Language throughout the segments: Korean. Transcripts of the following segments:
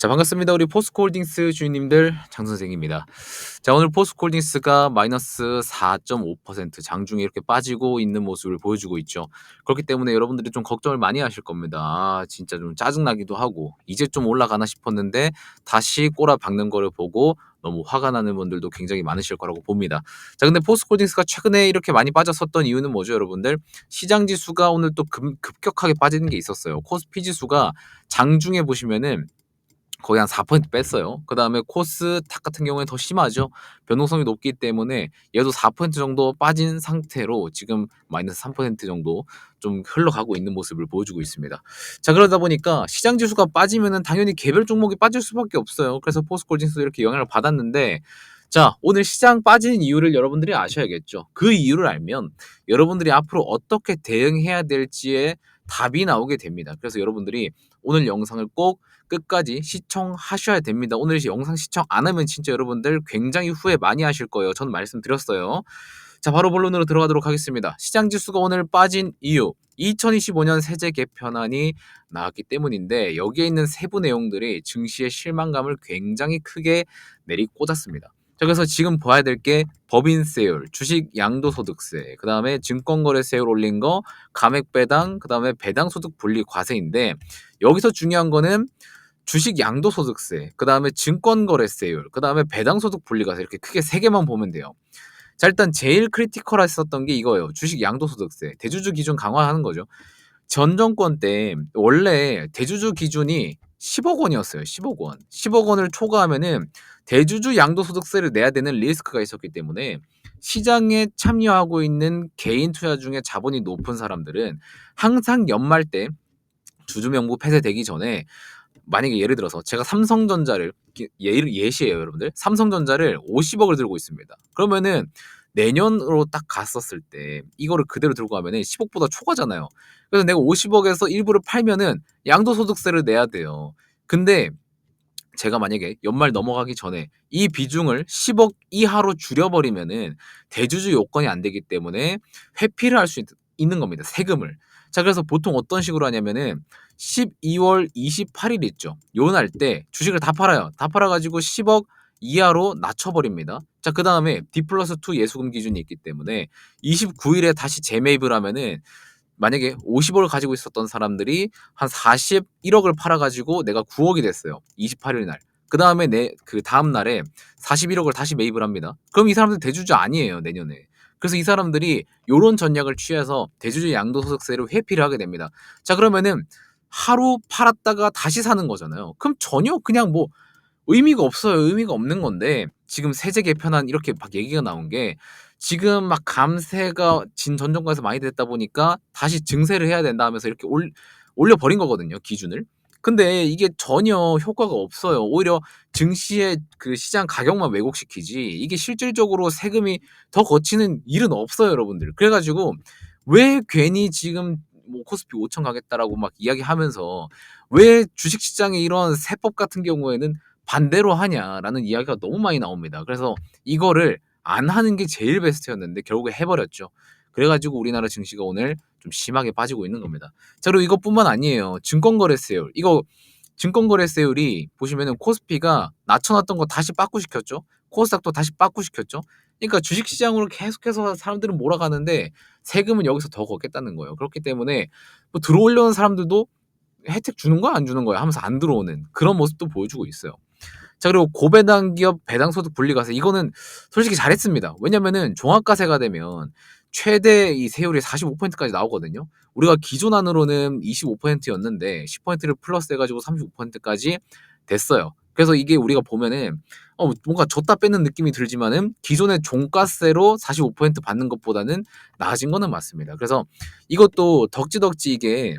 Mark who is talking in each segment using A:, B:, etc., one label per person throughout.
A: 자 반갑습니다. 우리 포스코홀딩스 주인님들 장 선생입니다. 자 오늘 포스코홀딩스가 마이너스 4.5% 장중에 이렇게 빠지고 있는 모습을 보여주고 있죠. 그렇기 때문에 여러분들이 좀 걱정을 많이 하실 겁니다. 아, 진짜 좀 짜증나기도 하고 이제 좀 올라가나 싶었는데 다시 꼬라 박는 거를 보고 너무 화가 나는 분들도 굉장히 많으실 거라고 봅니다. 자 근데 포스코홀딩스가 최근에 이렇게 많이 빠졌었던 이유는 뭐죠 여러분들? 시장 지수가 오늘 또 급, 급격하게 빠지는 게 있었어요. 코스피 지수가 장중에 보시면은 거의 한 4% 뺐어요. 그 다음에 코스닥 같은 경우에 더 심하죠. 변동성이 높기 때문에 얘도 4% 정도 빠진 상태로 지금 마이너스 3% 정도 좀 흘러가고 있는 모습을 보여주고 있습니다. 자 그러다 보니까 시장 지수가 빠지면은 당연히 개별 종목이 빠질 수밖에 없어요. 그래서 포스콜진스도 이렇게 영향을 받았는데 자, 오늘 시장 빠지는 이유를 여러분들이 아셔야겠죠. 그 이유를 알면 여러분들이 앞으로 어떻게 대응해야 될지에 답이 나오게 됩니다. 그래서 여러분들이 오늘 영상을 꼭 끝까지 시청하셔야 됩니다. 오늘 영상 시청 안 하면 진짜 여러분들 굉장히 후회 많이 하실 거예요. 저는 말씀드렸어요. 자, 바로 본론으로 들어가도록 하겠습니다. 시장 지수가 오늘 빠진 이유. 2025년 세제 개편안이 나왔기 때문인데 여기에 있는 세부 내용들이 증시의 실망감을 굉장히 크게 내리꽂았습니다. 자, 그래서 지금 봐야 될 게 법인세율, 주식 양도소득세, 그 다음에 증권거래세율 올린 거, 감액배당, 그 다음에 배당소득 분리 과세인데 여기서 중요한 거는 주식 양도소득세, 그 다음에 증권거래세율, 그 다음에 배당소득 분리과세 이렇게 크게 세 개만 보면 돼요. 자 일단 제일 크리티컬했었던 게 이거예요. 주식 양도소득세, 대주주 기준 강화하는 거죠. 전 정권 때 원래 대주주 기준이 10억 원이었어요. 10억 원. 10억 원을 초과하면은 대주주 양도소득세를 내야 되는 리스크가 있었기 때문에 시장에 참여하고 있는 개인 투자 중에 자본이 높은 사람들은 항상 연말 때 주주 명부 폐쇄되기 전에 만약에 예를 들어서 제가 삼성전자를 예, 예시예요 여러분들 삼성전자를 50억을 들고 있습니다 그러면은 내년으로 딱 갔었을 때 이거를 그대로 들고 가면은 10억보다 초과잖아요 그래서 내가 50억에서 일부를 팔면은 양도소득세를 내야 돼요 근데 제가 만약에 연말 넘어가기 전에 이 비중을 10억 이하로 줄여버리면은 대주주 요건이 안 되기 때문에 회피를 할 수 있는 겁니다. 세금을. 자, 그래서 보통 어떤 식으로 하냐면은 12월 28일 있죠. 요 날 때 주식을 다 팔아요. 다 팔아가지고 10억 이하로 낮춰버립니다. 자, 그 다음에 D 플러스 2 예수금 기준이 있기 때문에 29일에 다시 재매입을 하면은 만약에 50억을 가지고 있었던 사람들이 한 41억을 팔아가지고 내가 9억이 됐어요. 28일 날. 그 다음에 내 그 다음 날에 41억을 다시 매입을 합니다. 그럼 이 사람들 대주주 아니에요 내년에. 그래서 이 사람들이 요런 전략을 취해서 대주주 양도소득세를 회피를 하게 됩니다. 자 그러면은 하루 팔았다가 다시 사는 거잖아요. 그럼 전혀 그냥 뭐 의미가 없어요. 의미가 없는 건데 지금 세제 개편안 이렇게 막 얘기가 나온 게 지금 막 감세가 진 전 정권에서 많이 됐다 보니까 다시 증세를 해야 된다 하면서 이렇게 올, 올려버린 거거든요. 기준을. 근데 이게 전혀 효과가 없어요. 오히려 증시의 그 시장 가격만 왜곡시키지 이게 실질적으로 세금이 더 거치는 일은 없어요, 여러분들. 그래가지고 왜 괜히 지금 뭐 코스피 5천 가겠다라고 막 이야기하면서 왜 주식시장에 이런 세법 같은 경우에는 반대로 하냐라는 이야기가 너무 많이 나옵니다. 그래서 이거를 안 하는 게 제일 베스트였는데 결국에 해버렸죠. 그래가지고 우리나라 증시가 오늘 좀 심하게 빠지고 있는 겁니다. 자, 그리고 이것뿐만 아니에요. 증권거래세율. 이거 증권거래세율이 보시면은 코스피가 낮춰놨던 거 다시 빠꾸시켰죠. 코스닥도 다시 빠꾸시켰죠. 그러니까 주식시장으로 계속해서 사람들은 몰아가는데 세금은 여기서 더 걷겠다는 거예요. 그렇기 때문에 뭐 들어오려는 사람들도 혜택 주는 거야 안 주는 거야 하면서 안 들어오는 그런 모습도 보여주고 있어요. 자 그리고 고배당 기업 배당 소득 분리과세 이거는 솔직히 잘했습니다. 왜냐면은 종합과세가 되면 최대 이 세율이 45%까지 나오거든요. 우리가 기존 안으로는 25%였는데 10%를 플러스 해가지고 35%까지 됐어요. 그래서 이게 우리가 보면은 어 뭔가 줬다 뺏는 느낌이 들지만은 기존의 종가세로 45% 받는 것보다는 나아진 거는 맞습니다. 그래서 이것도 덕지덕지 이게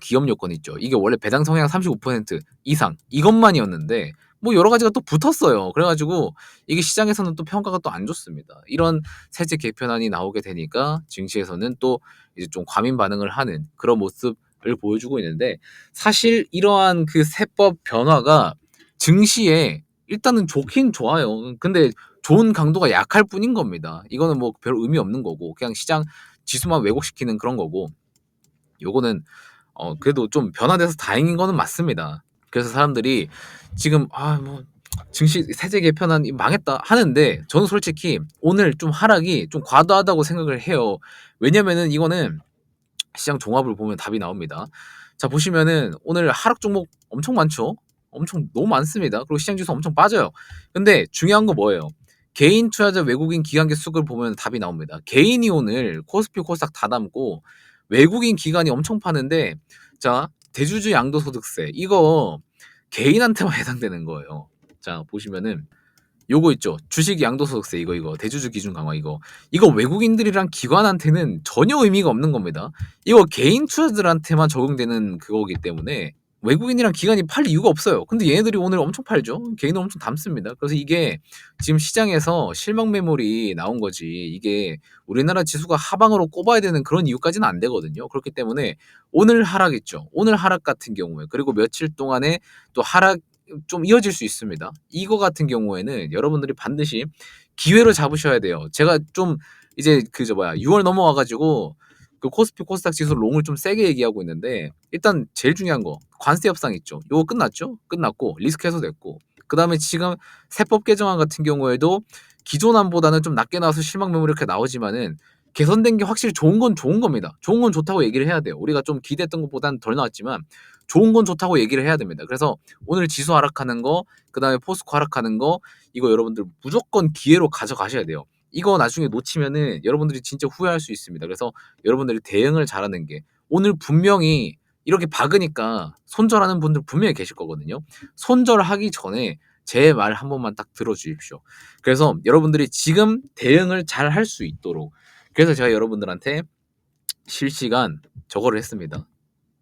A: 기업 요건 있죠. 이게 원래 배당 성향 35% 이상 이것만이었는데 뭐 여러 가지가 또 붙었어요. 그래가지고 이게 시장에서는 또 평가가 또 안 좋습니다. 이런 세제 개편안이 나오게 되니까 증시에서는 또 이제 좀 과민 반응을 하는 그런 모습을 보여주고 있는데 사실 이러한 그 세법 변화가 증시에 일단은 좋긴 좋아요. 근데 좋은 강도가 약할 뿐인 겁니다. 이거는 뭐 별 의미 없는 거고 그냥 시장 지수만 왜곡시키는 그런 거고 요거는 어 그래도 좀 변화돼서 다행인 거는 맞습니다. 그래서 사람들이 지금 아 뭐 증시 세제 개편안 망했다 하는데 저는 솔직히 오늘 좀 하락이 좀 과도하다고 생각을 해요. 왜냐면은 이거는 시장 종합을 보면 답이 나옵니다. 자 보시면은 오늘 하락 종목 엄청 많죠. 엄청 너무 많습니다. 그리고 시장 지수 엄청 빠져요. 근데 중요한 거 뭐예요? 개인 투자자 외국인 기관 개수를 보면 답이 나옵니다. 개인이 오늘 코스피 코스닥 다 담고 외국인 기관이 엄청 파는데 자 대주주 양도소득세 이거 개인한테만 해당되는 거예요. 자 보시면은 요거 있죠. 주식 양도소득세 이거 이거 대주주 기준 강화 이거 이거 외국인들이랑 기관한테는 전혀 의미가 없는 겁니다. 이거 개인 투자들한테만 적용되는 그거기 때문에 외국인이랑 기관이 팔 이유가 없어요. 근데 얘네들이 오늘 엄청 팔죠. 개인은 엄청 담습니다. 그래서 이게 지금 시장에서 실망 매물이 나온 거지. 이게 우리나라 지수가 하방으로 꼽아야 되는 그런 이유까지는 안 되거든요. 그렇기 때문에 오늘 하락 있죠. 오늘 하락 같은 경우에 그리고 며칠 동안에 또 하락 좀 이어질 수 있습니다. 이거 같은 경우에는 여러분들이 반드시 기회로 잡으셔야 돼요. 제가 좀 이제 그저 뭐야 6월 넘어와 가지고 그 코스피 코스닥 지수 롱을 좀 세게 얘기하고 있는데 일단 제일 중요한 거 관세 협상 있죠. 요거 끝났죠? 끝났고 리스크 해소됐고 그다음에 지금 세법 개정안 같은 경우에도 기존 안보다는 좀 낮게 나와서 실망 매물 이렇게 나오지만은 개선된 게 확실히 좋은 건 좋은 겁니다. 좋은 건 좋다고 얘기를 해야 돼요. 우리가 좀 기대했던 것보다는 덜 나왔지만 좋은 건 좋다고 얘기를 해야 됩니다. 그래서 오늘 지수 하락하는 거, 그 다음에 포스코 하락하는 거 이거 여러분들 무조건 기회로 가져가셔야 돼요. 이거 나중에 놓치면은 여러분들이 진짜 후회할 수 있습니다. 그래서 여러분들이 대응을 잘하는 게 오늘 분명히 이렇게 박으니까 손절하는 분들 분명히 계실 거거든요. 손절하기 전에 제 말 한 번만 딱 들어주십시오. 그래서 여러분들이 지금 대응을 잘 할 수 있도록 그래서 제가 여러분들한테 실시간 저거를 했습니다.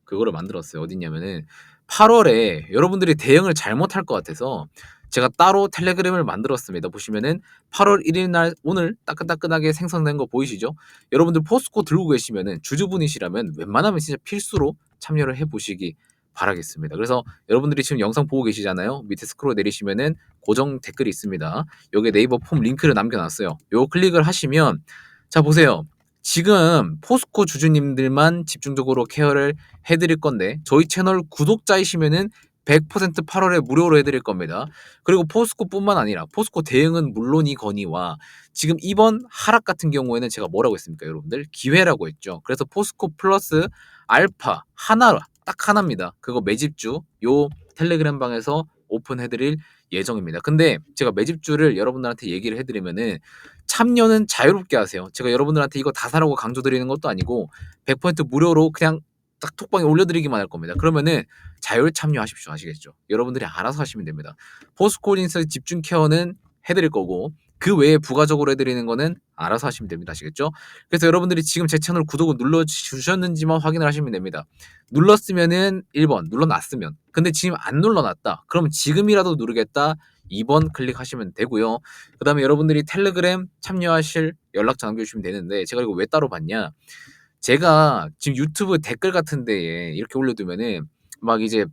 A: 그거를 만들었어요. 어딨냐면은 8월에 여러분들이 대응을 잘못할 것 같아서 제가 따로 텔레그램을 만들었습니다. 보시면은 8월 1일 날 오늘 따끈따끈하게 생성된 거 보이시죠? 여러분들 포스코 들고 계시면은 주주분이시라면 웬만하면 진짜 필수로 참여를 해 보시기 바라겠습니다. 그래서 여러분들이 지금 영상 보고 계시잖아요. 밑에 스크롤 내리시면은 고정 댓글이 있습니다. 여기 네이버 폼 링크를 남겨놨어요. 요 클릭을 하시면 자 보세요. 지금 포스코 주주님들만 집중적으로 케어를 해드릴 건데 저희 채널 구독자이시면은 100% 8월에 무료로 해드릴 겁니다. 그리고 포스코뿐만 아니라 포스코 대응은 물론이거니와 지금 이번 하락 같은 경우에는 제가 뭐라고 했습니까, 여러분들? 기회라고 했죠. 그래서 포스코 플러스 알파 하나 딱 하나입니다. 그거 매집주 요 텔레그램 방에서 오픈해드릴 예정입니다. 근데 제가 매집주를 여러분들한테 얘기를 해드리면은 참여는 자유롭게 하세요. 제가 여러분들한테 이거 다 사라고 강조드리는 것도 아니고 100% 무료로 그냥 딱 톡방에 올려드리기만 할 겁니다. 그러면은 자율 참여하십시오. 아시겠죠? 여러분들이 알아서 하시면 됩니다. 포스코린스 집중 케어는 해드릴 거고 그 외에 부가적으로 해드리는 거는 알아서 하시면 됩니다. 아시겠죠? 그래서 여러분들이 지금 제 채널 구독을 눌러주셨는지만 확인을 하시면 됩니다. 눌렀으면은 1번, 눌러놨으면. 근데 지금 안 눌러놨다. 그럼 지금이라도 누르겠다. 2번 클릭하시면 되고요. 그 다음에 여러분들이 텔레그램 참여하실 연락처 남겨주시면 되는데 제가 이거 왜 따로 받냐. 제가 지금 유튜브 댓글 같은 데에 이렇게 올려두면은 막 이제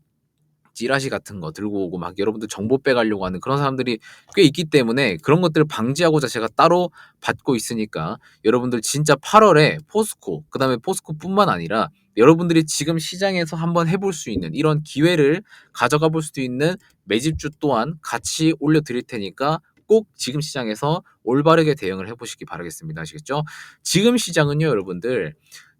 A: 찌라시 같은 거 들고 오고 막 여러분들 정보 빼가려고 하는 그런 사람들이 꽤 있기 때문에 그런 것들을 방지하고자 제가 따로 받고 있으니까 여러분들 진짜 8월에 포스코 그다음에 포스코뿐만 아니라 여러분들이 지금 시장에서 한번 해볼 수 있는 이런 기회를 가져가 볼 수도 있는 매집주 또한 같이 올려드릴 테니까 꼭 지금 시장에서 올바르게 대응을 해보시기 바라겠습니다. 아시겠죠? 지금 시장은요, 여러분들,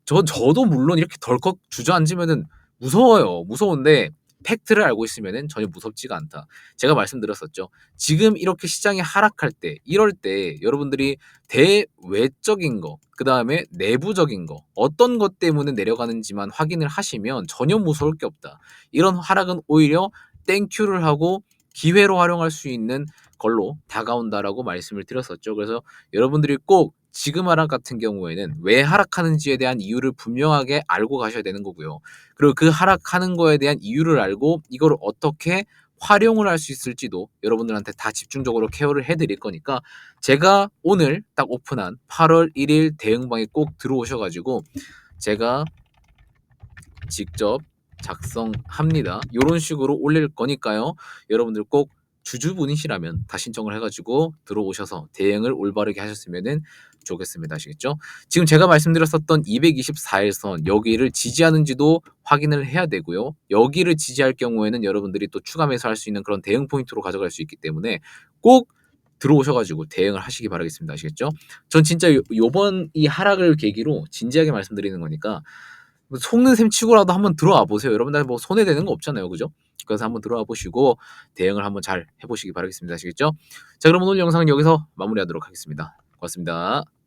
A: 저 저도 물론 이렇게 덜컥 주저앉으면은 무서워요. 무서운데 팩트를 알고 있으면은 전혀 무섭지가 않다. 제가 말씀드렸었죠. 지금 이렇게 시장이 하락할 때, 이럴 때 여러분들이 대외적인 거, 그 다음에 내부적인 거, 어떤 것 때문에 내려가는지만 확인을 하시면 전혀 무서울 게 없다. 이런 하락은 오히려 땡큐를 하고 기회로 활용할 수 있는 걸로 다가온다라고 말씀을 드렸었죠. 그래서 여러분들이 꼭 지금 하락 같은 경우에는 왜 하락하는지에 대한 이유를 분명하게 알고 가셔야 되는 거고요. 그리고 그 하락하는 거에 대한 이유를 알고 이걸 어떻게 활용을 할 수 있을지도 여러분들한테 다 집중적으로 케어를 해드릴 거니까 제가 오늘 딱 오픈한 8월 1일 대응방에 꼭 들어오셔가지고 제가 직접 작성합니다. 이런 식으로 올릴 거니까요. 여러분들 꼭 주주분이시라면 다 신청을 해가지고 들어오셔서 대응을 올바르게 하셨으면은 좋겠습니다. 아시겠죠? 지금 제가 말씀드렸었던 224일선 여기를 지지하는지도 확인을 해야 되고요. 여기를 지지할 경우에는 여러분들이 또 추가 매수할 수 있는 그런 대응 포인트로 가져갈 수 있기 때문에 꼭 들어오셔가지고 대응을 하시기 바라겠습니다. 아시겠죠? 전 진짜 요, 요번 이 하락을 계기로 진지하게 말씀드리는 거니까 뭐 속는 셈 치고라도 한번 들어와 보세요. 여러분들 뭐 손해되는 거 없잖아요. 그죠? 그래서 한번 들어와 보시고 대응을 한번 잘 해보시기 바라겠습니다. 아시겠죠? 자, 그럼 오늘 영상은 여기서 마무리하도록 하겠습니다. 고맙습니다.